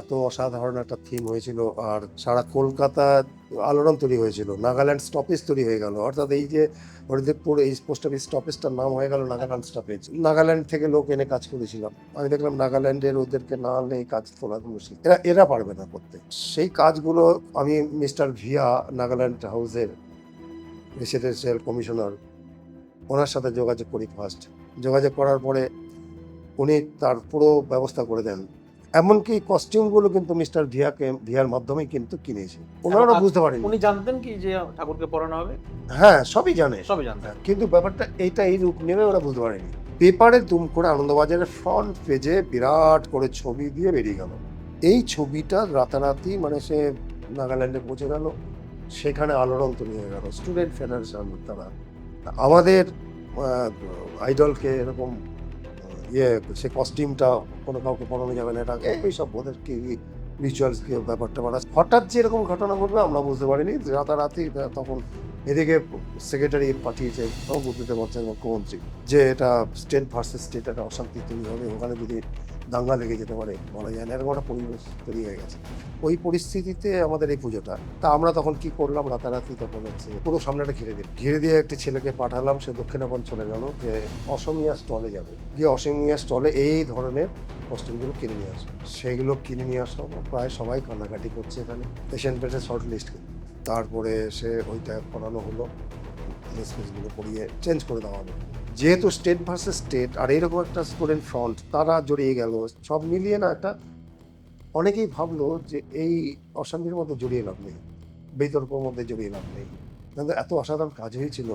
এত অসাধারণ একটা থিম হয়েছিল আর সারা কলকাতা আলোড়ন তৈরি হয়েছিল, নাগাল্যান্ড স্টপেজ তৈরি হয়ে গেল। অর্থাৎ এই যে হরিদেবপুর এই পোস্ট অফিস স্টপেজটার নাম হয়ে গেল নাগাল্যান্ড স্টপেজ নাগাল্যান্ড থেকে লোক এনে কাজ করেছিলাম। আমি দেখলাম নাগাল্যান্ডের ওদেরকে না আনলে এই কাজ তোলা মুশকিল। এরা এরা পারবে না করতে। সেই কাজগুলো আমি মিস্টার ভিয়া নাগাল্যান্ড হাউসের রেসিডেন্সিয়াল কমিশনার ওনার সাথে যোগাযোগ করি ফার্স্ট যোগাযোগ করার পরে উনি তার পুরো ব্যবস্থা করে দেন। এমনকি কস্টিউমগুলো কিন্তু মিস্টার ভিয়াকে ভিয়ার মাধ্যমেই কিন্তু কিনেছে। ওনারা বুঝতে পারেনি। উনি জানতেন কি যে ঠাকুরকে পড়ানো হবে? হ্যাঁ সবই জানে। সবই জানতেন। কিন্তু ব্যাপারটা এইটা এই রূপ নেবে ওরা বুঝতে পারেনি। পেপারে দুম করে আনন্দবাজারের ফ্রন্ট পেজে বিরাট করে ছবি দিয়ে বেরিয়ে গেল। এই ছবিটা রাতারাতি মানে সে নাগাল্যান্ডে পৌঁছে গেল। সেখানে আলোড়ন তৈরি হয়ে গেল। স্টুডেন্ট ফেডারেশন তারা। আমাদের আইডলকে এরকম ইয়ে সে কস্টিউমটা কোনো কাউকে পড়ানো যাবে না, এটা এইসব ওদের কি রিচুয়ালস কি ব্যাপারটা মানে হঠাৎ যে এরকম ঘটনা ঘটবে আমরা বুঝতে পারিনি, রাতারাতি তখন এদিকে সেক্রেটারি পাঠিয়েছে তাও বুঝতে পারছেন মুখ্যমন্ত্রী যে এটা স্টেট ভার্সেস স্টেট একটা অশান্তি তৈরি হবে, ওখানে যদি দাঙ্গা লেগে যেতে পারে, বলা যায় না। এরকম একটা পরিবেশ তৈরি হয়ে গেছে। ওই পরিস্থিতিতে আমাদের এই পুজোটা। তা আমরা তখন কি করলাম? রাতারাতি তখন হচ্ছে পুরো সামনেটা ঘিরে দিই ঘিরে দিয়ে একটি ছেলেকে পাঠালাম, সে দক্ষিণাপন চলে গেল, যে অসমিয়া স্টলে যাবে। গিয়ে অসমিয়া স্টলে এই ধরনের কস্টিউমগুলো কিনে নিয়ে আসবে সেইগুলো কিনে নিয়ে আসলো, প্রায় সবাই কান্নাকাটি করছে এখানে। পেশেন্ট পেটে শর্ট লিস্ট তারপরে সে ওইটা করানো হলো। ড্রেসগুলো পড়িয়ে চেঞ্জ করে দেওয়া হলো। যেহেতু স্টেট ভার্সেস স্টেট আর এরকম একটা স্টুডেন্ট ফ্রন্ট তারা জড়িয়ে গেল। সব মিলিয়ে না একটা অনেকেই ভাবলো যে এই অশান্তির মধ্যে জড়িয়ে লাভ নেই, বিতর্কর মধ্যে জড়িয়ে লাভ নেই। এত অসাধারণ কাজ হয়েছিল